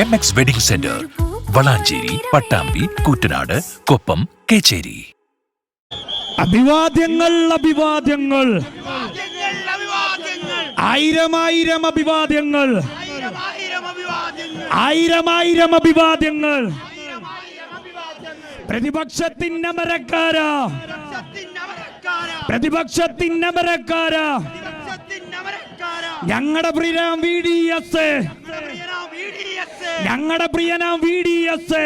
M X wedding center Valanchery Pattambi Koottanad Koppam Kecheri അഭിവാദ്യങ്ങൾ അഭിവാദ്യങ്ങൾ. ആയിരമായിരം അഭിവാദ്യങ്ങൾ. ആയിരമായിരം ആയിരം അഭിവാദ്യങ്ങൾ. പ്രതിപക്ഷത്തിന്റെ മരക്കാര സത്യത്തിന് പ്രതിപക്ഷത്തിന്റെ മരക്കാര ഞങ്ങളുടെ പ്രിയനാം വി ഡി എസ്. ഞങ്ങളുടെ പ്രിയനാം വി ഡി എസ്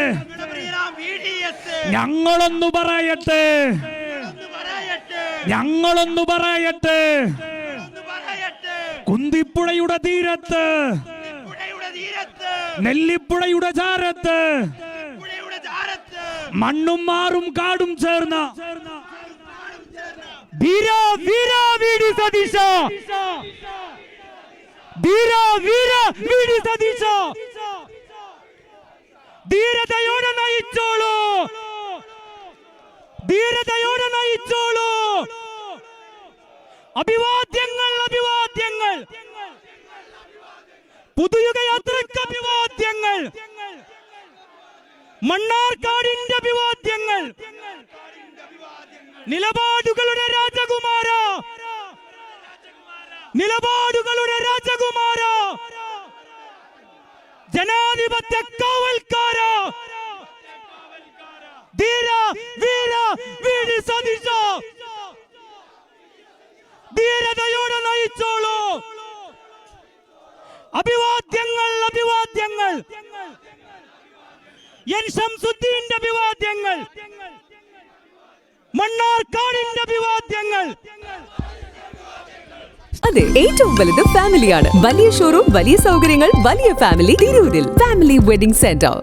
ഞങ്ങളൊന്ന് പറയട്ടെ ഞങ്ങളൊന്നു പറയട്ടെ കുന്തിപ്പുഴയുടെ തീരത്ത് നെല്ലിപ്പുഴയുടെ ചാരത്ത് മണ്ണും മാറും കാടും ചേർന്ന ധീര വീര വീടി സതീശ വീര വീടി സതീശ ധീരതയോടെ നയിച്ചോളൂ ധീരതയോടെ നയിച്ചോളൂ അഭിവാദ്യങ്ങൾ അഭിവാദ്യങ്ങൾ പുതുയുഗ യാത്രയ്ക്ക് അഭിവാദ്യങ്ങൾ. മണ്ണാർക്കാടിന്റെ അഭിവാദ്യങ്ങൾ. നിലപാടുകളുടെ രാജകുമാര. നിലപാടുകളുടെ രാജകുമാര ജനാധിപത്യ കാവൽക്കാര. ധീര വീര വീടി സതീശ. ധീരതയോടെ നയിച്ചോളൂ. അഭിവാദ്യങ്ങൾ അഭിവാദ്യങ്ങൾ. ശംസുദ്ദീന്റെ അഭിവാദ്യങ്ങൾ. മണ്ണാർക്കാടിന്റെ അഭിവാദ്യങ്ങൾ. അതെ ഏറ്റവും വലുത് ഫാമിലിയാണ്. വലിയ ഷോറൂം വലിയ സൗകര്യങ്ങൾ വലിയ ഫാമിലി തിരൂരിൽ. Family wedding centre